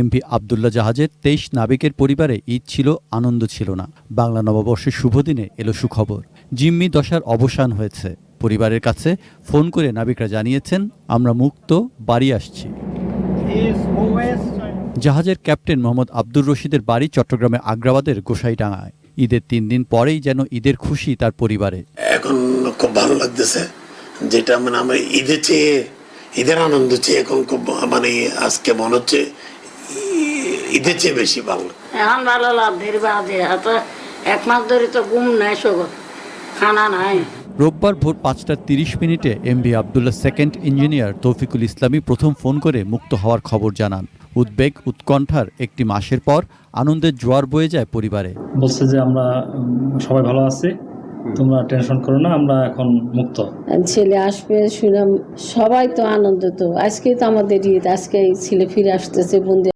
MV Abdullah জাহাজের তেইশ নাবিকের পরিবারে ঈদ ছিল, আনন্দ ছিল না। বাংলা নববর্ষের শুভ দিনে এলো সুখবর। জিম্মি দশার অবসান হয়েছে। পরিবারের কাছে ফোন করে নাবিকরা জানিয়েছেন, আমরা মুক্ত, বাড়ি আসছি। জাহাজের ক্যাপ্টেন মোহাম্মদ আব্দুর রশিদের বাড়ি চট্টগ্রামে আগ্রাবাদের গোসাইডাঙ্গায়। ঈদের তিন দিন পরেই যেন ঈদের খুশি তার পরিবারে। এখন খুব ভালো লাগতেছে, যেটা মানে আমরা ঈদের চেয়ে, ঈদের আনন্দ চেয়ে এখন খুব মানে আজকে মনে হচ্ছে ঈদের চেয়ে বেশি ভালো। এখন ভালো লাভ ধীরে বাদে এত এক মাস ধরে তো ঘুম নাই সগর খানা নাই। রোববার ভোর পাঁচটা তিরিশ মিনিটে MV Abdullah second engineer Taufiqul Islami প্রথম ফোন করে মুক্ত হওয়ার খবর জানান। উদ্বেগ উৎকণ্ঠার একটি মাসের পর আনন্দের জোয়ার বয়ে যায় পরিবারে। বলছে যে আমরা সবাই ভালো আছি তোমরা টেনশন করো না আমরা এখন মুক্ত। ছেলে আসবে শুনলাম সবাই তো আনন্দিত। আজকেই তো আমাদের ঈদ আজকে ছেলে ফিরে আসতেছে বন্ধু